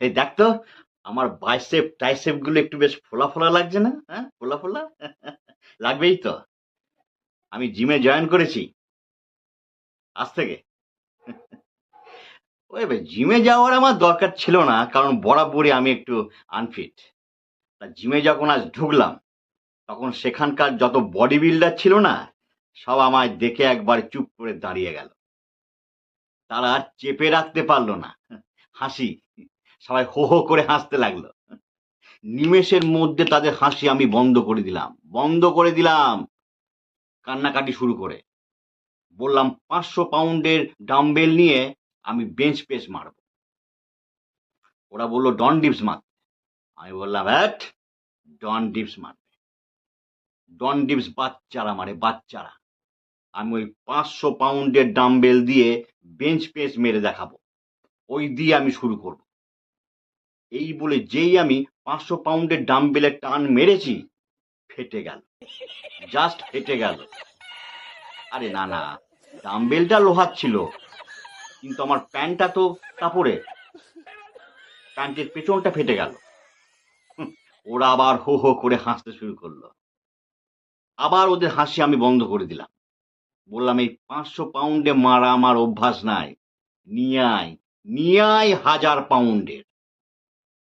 এই দেখ তো, আমার বাইসেপ টাইসেপগুলো একটু বেশ ফোলা ফোলা লাগছে না? হ্যাঁ ফোলা ফোলা? লাগবেই তো। আমি জিমে জয়েন করেছি। আজ থেকে। ওই জিমে যাওয়ার আমার দরকার ছিল না, কারণ বরাবরই আমি একটু আনফিট তা জিমে যখন আজ ঢুকলাম, তখন সেখানকার যত বডি বিল্ডার ছিল না, সব আমায় দেখে একবার চুপ করে দাঁড়িয়ে গেল। তারা আর চেপে রাখতে পারল না। হাসি সবাই হো হো করে হাসতে লাগল। নিমেষের মধ্যে তাদের হাসি আমি বন্ধ করে দিলাম। বন্ধ করে দিলাম। কান্নাকাটি শুরু করে। বললাম, পাঁচশো পাউন্ডের ডাম্বেল নিয়ে আমি বেঞ্চ পেস মারব। ওরা বলল, ডন ডিপস মারতে। আমি বললাম, হ্যাট? ডন ডিপস মারবে ডন ডিপস বাচ্চারা মারে, বাচ্চারা। আমি ওই পাঁচশো পাউন্ডের ডাম্বেল দিয়ে বেঞ্চ পেস মেরে দেখাবো। ওই দিয়ে আমি শুরু করব। এই বলে যেই আমি পাঁচশো পাউন্ডের ডাম্বেলের টান মেরেছি, ফেটে গেল। জাস্ট ফেটে গেল। আরে না না, ডাম্বেলটা লোহার ছিল, কিন্তু আমার প্যান্টটা তো কাপড়ে প্যান্টের পেছনটা ফেটে গেল। ওরা আবার হো হো করে হাসতে শুরু করল। আবার ওদের হাসি আমি বন্ধ করে দিলাম। বললাম, এই পাঁচশো পাউন্ডে মারা আমার অভ্যাস নাই। নিয়ে আয় নিয়ে আয় হাজার পাউন্ডের।